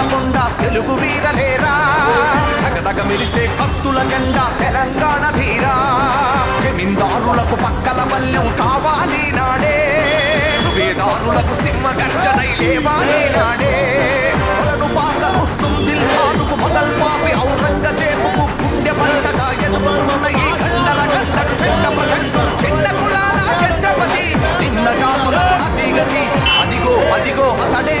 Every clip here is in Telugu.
తగ్గకుండా తెలుగు వీరలేరా? తగదగ మెరిసే భక్తుల జెండా తెలంగాణ వీరా? జమీందారులకు పక్కల కావాలి నాడే. వేదారులకు సింహ గర్జనై లేవాలి నాడే. వస్తుంది మొదల్ పాపి గుండె ఈ కులాల నిన్న అదిగో అదిగో అతడే.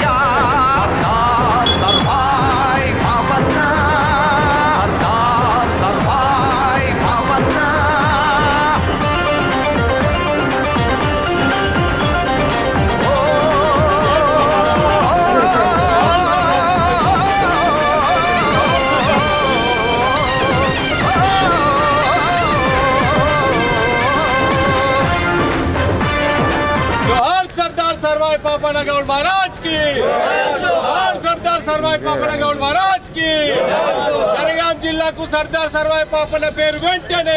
सरवाई पापा गौड़ महाराज की जोहार सरदार सरवाई पापा गौड़ महाराज की జనగాం జిల్లాకు సర్దార్ సర్వాయి పాపన పేరు వెంటనే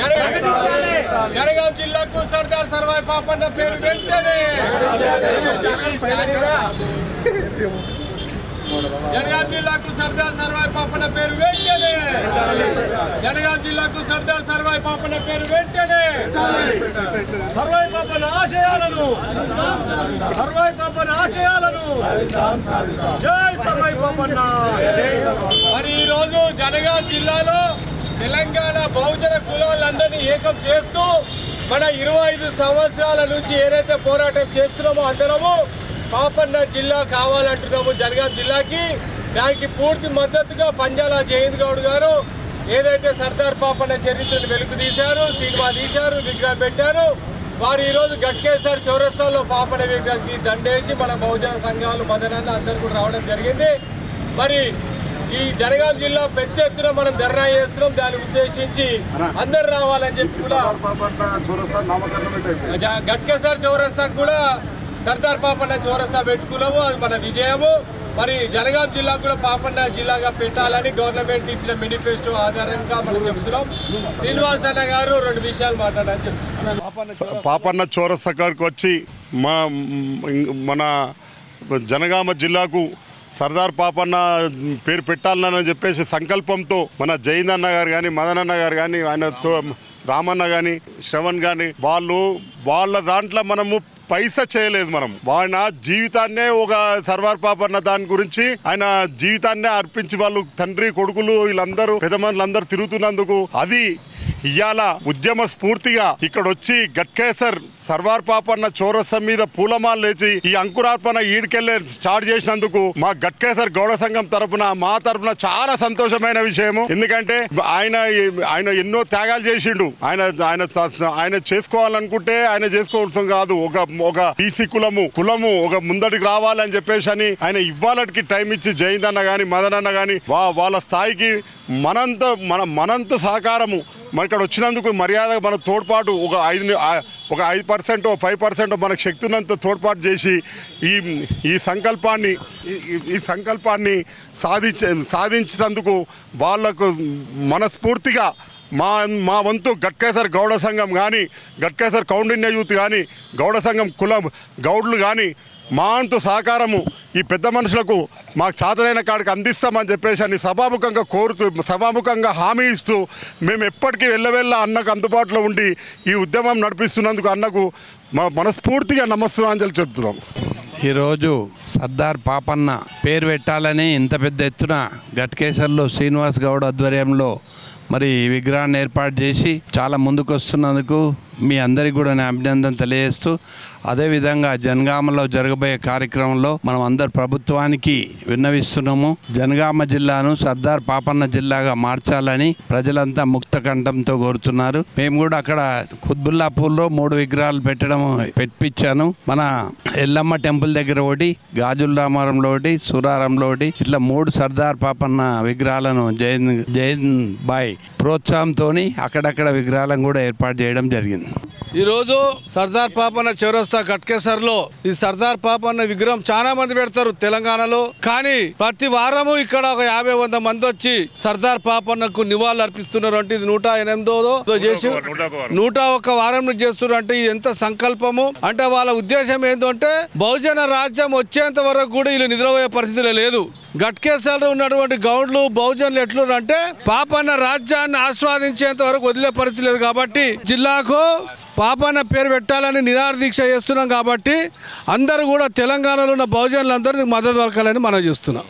జనగాం- జనగాం జిల్లాకు సర్దార్ సర్వాయి పాపన్న పేరు వెంటనే జనగాం జిల్లాకు సర్దార్ సర్వాయి పాపన పేరు వెంటనే. జనగాం జిల్లాకు సర్దార్ సర్వాయి పాపన పేరు వెంటనే. సర్వాయి పాపన ఆశయాలను. సర్వాయి పాపన ఆశయాలను. జై సర్వాయి పాపన్న. మరి ఈరోజు జనగాం జిల్లాలో తెలంగాణ బహుజన కులాలందరినీ ఏకం చేస్తూ మన ఇరవై ఐదు సంవత్సరాల నుంచి ఏదైతే పోరాటం చేస్తున్నామో అందరము పాపన్న జిల్లా కావాలంటున్నాము జనగాం జిల్లాకి. దానికి పూర్తి మద్దతుగా పంజాల జయంత్ గౌడ్ గారు ఏదైతే సర్దార్ పాపన్న చరిత్రను వెలుగు తీశారు సినిమా తీశారు విగ్రహం పెట్టారు వారు ఈరోజు గట్కేసర్ చౌరస్తాలో పాపన విగ్రహానికి దండేసి మన బహుజన సంఘాలు మదనాన్ని అందరూ కూడా రావడం జరిగింది. మరి ఈ జనగాం జిల్లా పెద్ద ఎత్తున మనం ధర్నా చేస్తున్నాం. దాన్ని ఉద్దేశించి అందరు రావాలని చెప్పి కూడా పాపన్న గట్కేసర్ చౌరస్తా కూడా సర్దార్ పాపన్న చౌరస్తా పెట్టుకున్నాము అది మన విజయము. మరి జనగాం జిల్లా కూడా పాపన్న జిల్లాగా పెట్టాలని గవర్నమెంట్ ఇచ్చిన మేనిఫెస్టో ఆధారంగా మనం చెప్తున్నాం. శ్రీనివాస్ అన్న గారు రెండు విషయాలు మాట్లాడాలని చెప్తున్నాను పాపన్న చౌరస్తకారికి వచ్చి మా మన జనగామ జిల్లాకు సర్దార్ పాపన్న పేరు పెట్టాలని చెప్పేసి సంకల్పంతో మన జైందన్న గారు కానీ మదనన్న గారు కానీ ఆయన తో- రామన్న కానీ శ్రవణ్ కానీ వాళ్ళు వాళ్ళ దాంట్లో మనము పైసా చేయలేదు మనం. వాడిన జీవితాన్నే ఒక సర్వార్ పాపన్న దాని గురించి ఆయన జీవితాన్నే అర్పించి వాళ్ళు తండ్రి కొడుకులు వీళ్ళందరూ పెద్దమందులందరూ తిరుగుతున్నందుకు అది ఇవాళ ఉద్యమ స్ఫూర్తిగా ఇక్కడ వచ్చి గట్కేసర్ సర్వార్ పాపన్న చౌరస్తం మీద పూలమాల లేచి ఈ అంకురార్పణ ఈడికెళ్ళే స్టార్ట్ చేసినందుకు మా గట్కేసర్ గౌడ సంఘం తరపున మా తరపున చాలా సంతోషమైన విషయము. ఎందుకంటే ఆయన ఆయన ఎన్నో త్యాగాలు చేసిండు. ఆయన ఆయన ఆయన చేసుకోవాలనుకుంటే ఆయన చేసుకోవాల్సిన కాదు. ఒక ఒక బీసీ కులము కులము ఒక ముందడికి రావాలని చెప్పేసి అని ఆయన ఇవ్వాలకి టైం ఇచ్చి జయంత్ అన్న కానీ మదన్ అన్న కానీ వా వాళ్ళ స్థాయికి మనంత మన మనంత సహకారము. మన ఇక్కడ వచ్చినందుకు మర్యాద మన తోడ్పాటు ఒక ఐదు ఒక ఐదు పర్సెంట్ ఫైవ్ పర్సెంట్ మనకు శక్తి ఉన్నంత తోడ్పాటు చేసి ఈ ఈ సంకల్పాన్ని ఈ- ఈ- సంకల్పాన్ని సాధించ సాధించినందుకు వాళ్ళకు మనస్ఫూర్తిగా మా మా వంతు గట్కేసర్ గౌడ సంఘం కానీ గట్కేసర్ కౌండిన్య యూత్ కానీ గౌడ సంఘం కుల గౌడ్లు కానీ మా అంతు సహకారము ఈ పెద్ద మనుషులకు మాకు చాతనైన కాడికి అందిస్తామని చెప్పేసి అని సభాముఖంగా కోరుతూ సభాముఖంగా హామీ ఇస్తూ మేము ఎప్పటికీ వెళ్ళవెళ్ళ అన్నకు అందుబాటులో ఉండి ఈ ఉద్యమం నడిపిస్తున్నందుకు అన్నకు మా మనస్ఫూర్తిగా నమస్కారాంజలి చెప్తున్నాం. ఈరోజు సర్దార్ పాపన్న పేరు పెట్టాలని ఇంత పెద్ద ఎత్తున గట్కేశ్వర్లో శ్రీనివాస్ గౌడ్ ఆధ్వర్యంలో మరి ఈ విగ్రహాన్ని ఏర్పాటు చేసి చాలా ముందుకు వస్తున్నందుకు మీ అందరికీ కూడా నేను అభినందన తెలియజేస్తూ అదేవిధంగా జనగామలో జరగబోయే కార్యక్రమంలో మనం అందరు ప్రభుత్వానికి విన్నవిస్తున్నాము. జనగామ జిల్లాను సర్దార్ పాపన్న జిల్లాగా మార్చాలని ప్రజలంతా ముక్త కంఠంతో కోరుతున్నారు. మేము కూడా అక్కడ కుత్బుల్లాపూర్లో మూడు విగ్రహాలు పెట్టడం పెట్టించాను. మన ఎల్లమ్మ టెంపుల్ దగ్గర ఒకటి గాజుల రామారంలో ఒకటి సురారంలో ఒకటి ఇట్లా మూడు సర్దార్ పాపన్న విగ్రహాలను జైన్ జైన్ బాయ్ ప్రోత్సాహంతో అక్కడక్కడ విగ్రహాలను కూడా ఏర్పాటు చేయడం జరిగింది. ఈరోజు సర్దార్ పాపన్న చౌరస్తా గట్కేసర్లో ఈ సర్దార్ పాపన్న విగ్రహం చాలా మంది పెడతారు తెలంగాణలో. కానీ ప్రతి వారము ఇక్కడ ఒక యాభై వంద మంది వచ్చి సర్దార్ పాపన్నకు నివాళులు అర్పిస్తున్నారు. అంటే ఇది నూట ఎనిమిదో చేసి నూట ఒక్క వారం నుంచి చేస్తున్నారు. అంటే ఇది ఎంత సంకల్పము? అంటే వాళ్ళ ఉద్దేశం ఏంటంటే బహుజన రాజ్యం వచ్చేంత వరకు కూడా వీళ్ళు నిద్రపోయే పరిస్థితిలో లేదు. గట్కేసాలలో ఉన్నటువంటి గౌడ్లు బహుజనులు ఎట్లున్నారు అంటే పాపన్న రాజ్యాన్ని ఆస్వాదించేంత వరకు వదిలే పరిస్థితి లేదు కాబట్టి జిల్లాకు పాపన్న పేరు పెట్టాలని నిరాహార దీక్ష చేస్తున్నాం కాబట్టి అందరూ కూడా తెలంగాణలో ఉన్న బహుజనులందరూ మద్దతు దొరకాలని మనం చేస్తున్నాం.